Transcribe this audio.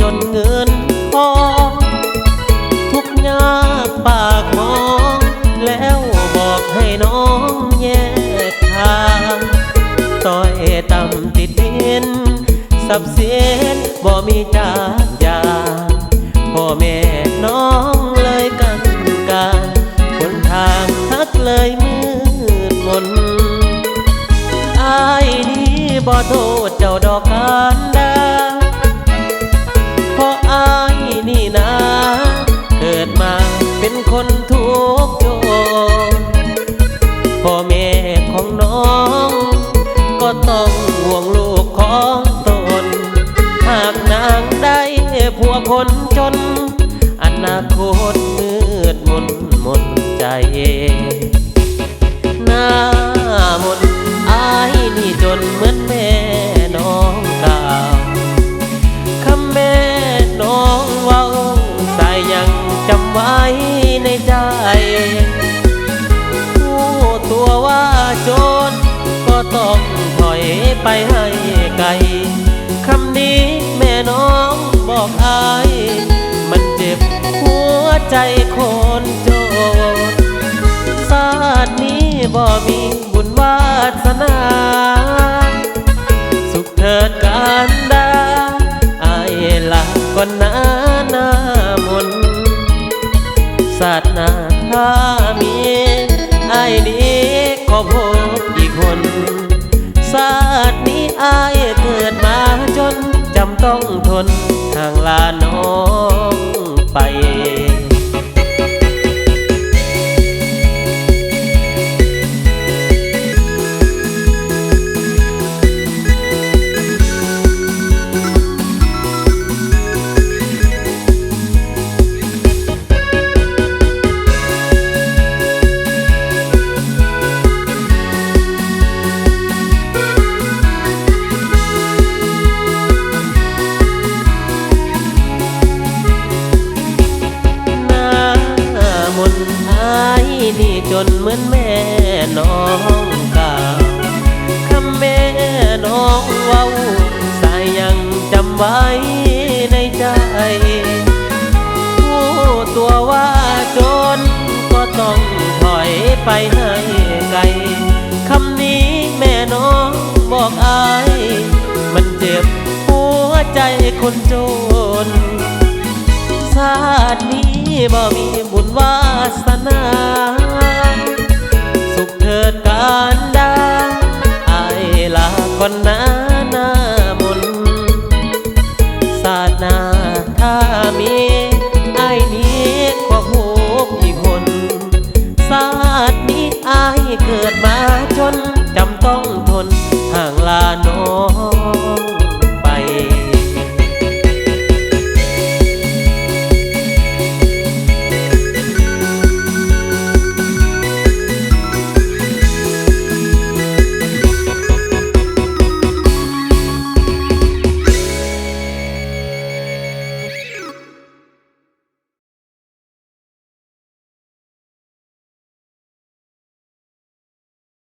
จนเงินทอทุกยากปากมอง แล้วบอกให้น้องแยกทางต่อยต่ำติดดิน สับเสียนบ่มีจากยาพ่อแม่น้องเลยกันกันคนทางทักเลยมืดมนอายนี้บ่โทษเจ้าดอกการดา นทุกโยมพ่อแม่ของน้อง ก็ต้องห่วงลูกของตน หากนางได้ผัวคนจน อนาคตมืดมนหมดใจ นา ต้องถอยไปให้ไกลคำนี้แม่น้องบอกอาย มันเจ็บหัวใจคนโจรศาตร์นี้บ่มีบุญวาสนา สุขเถิดการดาอายละก่อนหน้าหน้ามนต์ศาสตร์หนาถ้ามีอายนี้ขอพบอีกคนศาส ตินี้อายเกิดมาจนจำต้องทนห่างลาน้องายนี่จนเหมือนแม่น้องกล่าคำแม่น้องเว้าสายยังจำไว้ในใจผู้ตัวว่าจนก็ต้องถอยไปให้ไกลคำนี้แม่น้องบอกอาย มันเจ็บหัวใจคนจนชาตินี้ บ่มีบุญวาสนา สุขเถิดการดาอลาคนหนาหน้ามุนศาสนาถ้ามีไอ้นี้ก็หูอีกคนศาสนี้ไอเกิดมาจนจำต้อง